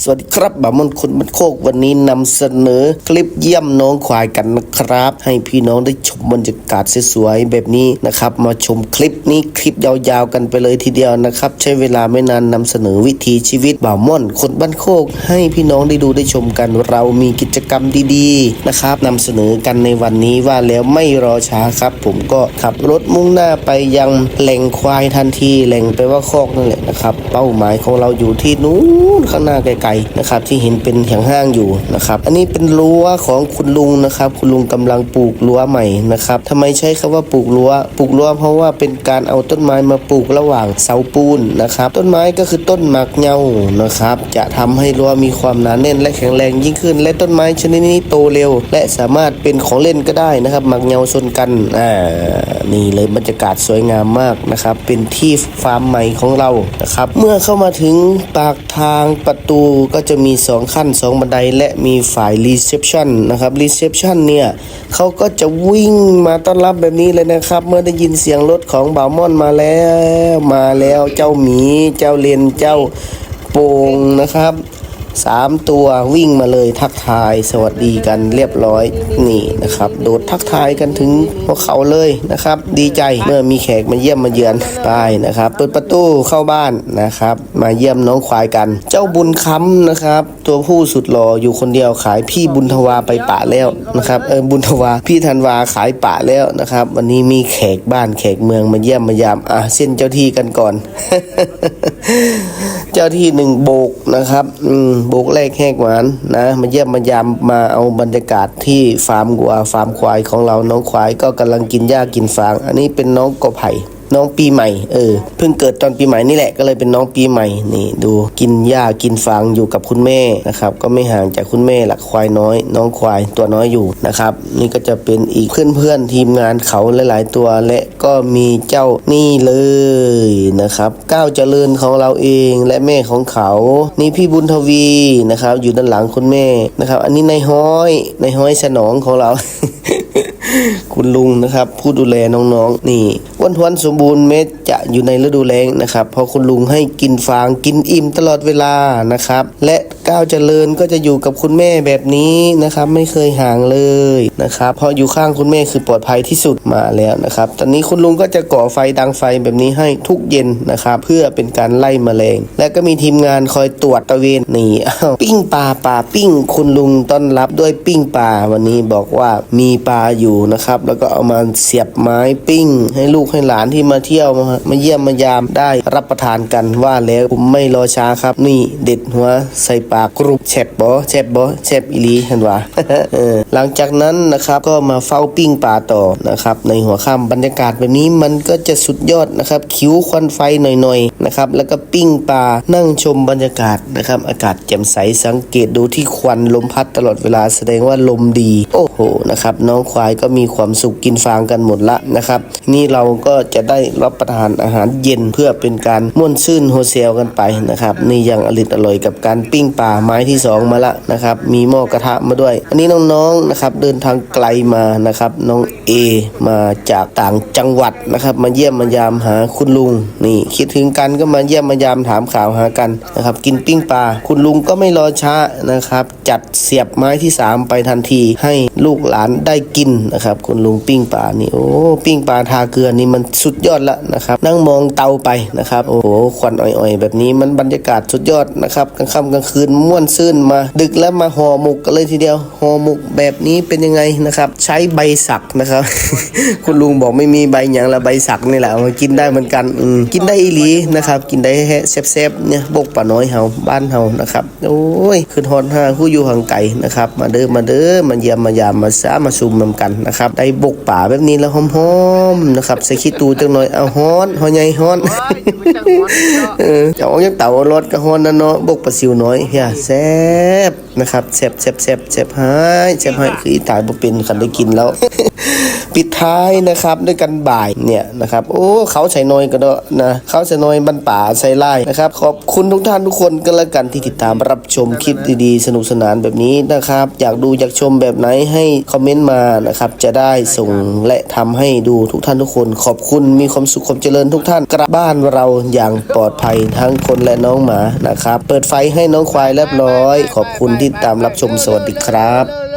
สวัสดีครับบ่ามนคนมันโคกวันนี้นำเสนอคลิปเยี่ยมน้องควายกันนะครับ ให้พี่น้องได้ชมบรรยากาศสวยๆแบบนี้นะครับ มาชมคลิปนี้คลิปยาวๆกันไปเลยทีเดียวนะครับ ใช้เวลาไม่นานนำเสนอวิถีชีวิตบ่ามนคนบ้านโคก ให้พี่น้องได้ดูได้ชมกัน เรามีกิจกรรมดีๆนะครับนำเสนอกันในวันนี้ว่าแล้วไม่รอช้าครับ ผมก็ขับรถมุ่งหน้าไปยังแหล่งควายทันทีแหล่งไปว่าโคกนั่นแหละนะครับ เป้าหมายของเราอยู่ที่นู้นข้างหน้าไกลๆนะครับที่เห็นเป็นแห่งห้างอยู่นะครับอันนี้เป็นรั้วของคุณลุงนะครับ คุณลุงกำลังปลูกรั้วใหม่นะครับทำไมใช้คำว่าปลูกรั้วปลูกรั้วเพราะว่าเป็นการเอาต้นไม้มาปลูกระหว่างเสาปูนนะครับ ต้นไม้ก็คือต้นหมากเหงานะครับ จะทำให้รั้วมีความหนาแน่นและแข็งแรงยิ่งขึ้น และต้นไม้ชนิดนี้โตเร็ว และสามารถเป็นของเล่นก็ได้นะครับหมากเหงาชนกันอ่านี่เลยบรรยากาศสวยงามมากนะครับ เป็นที่ฟาร์มใหม่ของเรานะครับ เมื่อเข้ามาถึงปากทางประตูก็จะมี 2 ขั้น 2 บันไดและมีฝ่ายรีเซพชันนะครับรีเซพชันเนี่ยเขาก็จะวิ่งมาต้อนรับแบบนี้เลยนะครับ เมื่อได้ยินเสียงรถของบ่าวม่อนมาแล้วมาแล้วเจ้าหมี เจ้าเลนเจ้าโป่งนะครับ สามตัววิ่งมาเลยทักทายสวัสดีกันเรียบร้อยนี่นะครับ โดดทักทายกันถึงพวกเขาเลยนะครับ ดีใจเมื่อมีแขกมาเยี่ยมมาเยือนไปนะครับ เปิดประตูเข้าบ้านนะครับ มาเยี่ยมน้องควายกัน เจ้าบุญค้ำนะครับ ตัวผู้สุดหล่ออยู่คนเดียวขายพี่บุญทวาไปป่าแล้วนะครับเออบุญทวาพี่ธันวาขายป่าแล้วนะครับ วันนี้มีแขกบ้านแขกเมืองมาเยี่ยมมายามอะเส้นเจ้าที่กันก่อน เจ้าที่หนึ่งโบกนะครับ อืมโบกแรกแหกหวานนะมาเยี่ยมมายามมาเอาบรรยากาศที่ฟาร์มวัวฟาร์มควายของเราน้องควายก็กำลังกินหญ้ากินฟาง อันนี้เป็นน้องกอไผ่น้องปีใหม่เออเพิ่งเกิดตอนปีใหม่นี่แหละก็เลยเป็นน้องปีใหม่นี่ดูกินหญ้ากินฟางอยู่กับคุณแม่นะครับ ก็ไม่ห่างจากคุณแม่หลักควายน้อย น้องควายตัวน้อยอยู่นะครับ นี่ก็จะเป็นอีกเพื่อนๆทีมงานเขาหลาย ๆ ตัวและ ก็มีเจ้านี่เลยนะครับก้าวเจริญของเราเองและแม่ของเขา นี่พี่บุญทวีนะครับ อยู่ด้านหลังคุณแม่นะครับ อันนี้นายห้อยนายห้อยสนองของเรา คุณลุงนะครับ ผู้ดูแลน้องๆ นี่อ้วนทวนสมบูรณ์เม็ดจะอยู่ในฤดูแล้งนะครับ เพราะคุณลุงให้กินฟางกินอิ่มตลอดเวลานะครับ และก้าวเจริญก็จะอยู่กับคุณแม่แบบนี้นะครับ ไม่เคยห่างเลยนะครับเพราะอยู่ข้างคุณแม่คือปลอดภัยที่สุดมาแล้วนะครับ ตอนนี้คุณลุงก็จะก่อไฟดังไฟแบบนี้ให้ทุกเย็นนะครับ เพื่อเป็นการไล่แมลง และก็มีทีมงานคอยตรวจตระเวนนี่ปิ้งปลาปลาปิ้ง คุณลุงต้อนรับด้วยปิ้งปลาวันนี้บอกว่ามีปลาอยู่นะครับ แล้วก็เอามาเสียบไม้ปิ้ง ให้ลูกให้หลานที่มาเที่ยวมามาเยี่ยมมายามได้รับประทานกันว่าแล้วผมไม่รอช้าครับ นี่เด็ดหัวใส่ปากกรุบแฉบบอแฉบบอแฉบอีลีเห็นว่าหลังจากนั้นนะครับก็มาเฝ้าปิ้งปลาต่อนะครับในหัวค่ำบรรยากาศแบบนี้มันก็จะสุดยอดนะครับคิ้วควันไฟหน่อยๆนะครับแล้วก็ปิ้งปลานั่งชมบรรยากาศนะครับอากาศแจ่มใสสังเกตดูที่ควันลมพัดตลอดเวลาแสดงว่าลมดี โอ้โหนะครับน้องควายก็็มีความสุขกินฟางกันหมดละนะครับ นี่เราก็จะได้รับประทานอาหารเย็นเพื่อเป็นการม่วนซื่นโฮเซลกันไปนะครับนี่ยังอริดอร่อยกับการปิ้งปลาไม้ที่สองมาละนะครับมีหม้อกระทะมาด้วย อันนี้น้องๆนะครับเดินทางไกลมานะครับน้องเอมาจากต่างจังหวัดนะครับมาเยี่ยมมายามหาคุณลุงนี่คิดถึงกันก็มาเยี่ยมมายามถามข่าวหากันนะครับกินปิ้งปลาคุณลุงก็ไม่รอช้านะครับจัดเสียบไม้ที่สามไปทันทีให้ลูกหลานได้กินนะครับ คุณลุงปิ้งปลานี่โอ้ปิ้งปลาทาเกลือนี่มันสุดยอดละนะครับ นั่งมองเตาไปนะครับ โอ้โหควันอ่อยๆ แบบนี้มันบรรยากาศสุดยอดนะครับกลางค่ำกลางคืนม่วนซื่นมา ดึกแล้วมาห่อหมกกันเลยทีเดียวห่อหมกแบบนี้เป็นยังไงนะครับ ใช้ใบสักนะครับ คุณลุงบอกไม่มีใบหยังละใบสักนี่แหละมากินได้เหมือนกันอืกินได้อีหลีนะครับ กินได้แฮะแซ่บๆเนี่ยบกป่าน้อยเฮาบ้านเฮานะครับ โอ้ยขึ้นฮอดห้าผู้อยู่ห่างไกลนะครับ มาเด้อมาเด้อมาเยี่ยมมายามมาสามาซุ่มนำกันนะครับ ได้บกป่าแบบนี้แล้วหอมๆนะครับใส่ขี้ตูจังหน่อยเอาฮ้อนหอใหญ่ฮ้อนเออจะออกจากเต่ารถก็ฮ้อนนั่นเนาะบกปลาซิวน้อยเฮียแซ่บนะครับแซ่บแซ่บแซ่บแซ่บหายแซ่บหายคืออีตายบ่เป็นคันได้กินแล้ว ปิดท้ายนะครับด้วยกันบ่ายเนี่ยนะครับ โอ้เขาใส่น้อยก็เด้อนะเขาใส่น้อยบันป่าใส่ไล่นะครับ ขอบคุณทุกท่านทุกคนกันละกันที่ติดตามรับชมคลิปดีๆ สนุกสนานแบบนี้นะครับ อยากดูอยากชมแบบไหนให้คอมเมนต์มานะครับ จะได้ส่งและทำให้ดูทุกท่านทุกคน ขอบคุณมีความสุขความเจริญทุกท่านกลับบ้านเราอย่างปลอดภัยทั้งคนและน้องหมานะครับ เปิดไฟให้น้องควายเรียบร้อย ขอบคุณที่ตามรับชมสวัสดีครับ